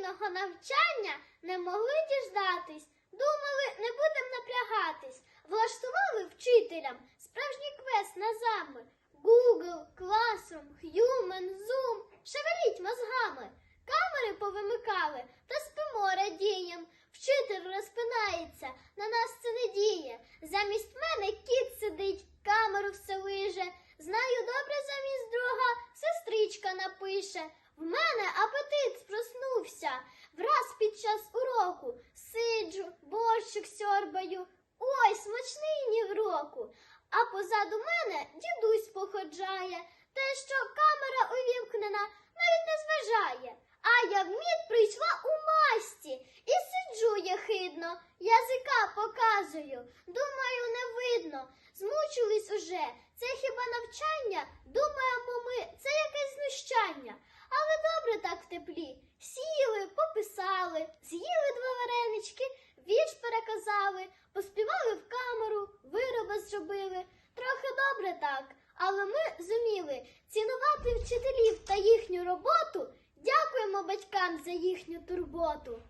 дистанційного навчання не могли діждатись. Думали, не будемо напрягатись. Влаштували вчителям справжній квест на зами. Google, Classroom, Human, Zoom. Шевеліть мозгами. Камери повимикали та спимо радієм. Вчитель розпинається, на нас це не діє. Замість мене кіт сидить, камеру все лиже. Знаю добре замість друга, сестричка напише. В мене апетит проснувся. Враз під час уроку сиджу, борщик сьорбаю. Ой, смачний ні в року. А позаду мене дідусь походжає. Те, що камера увімкнена, навіть не зважає. А я в мід прийшла у масті і сиджу єхидно, язика показую. Думаю, не видно. Змучились уже. Це хіба навчання? Думаємо ми, це якесь знущання. Але добре так в теплі. Сіли, пописали, з'їли два варенички, вірш переказали, поспівали в камеру, вироби зробили. Трохи добре так, але ми зуміли цінувати вчителів та їхню роботу. Дякуємо батькам за їхню турботу.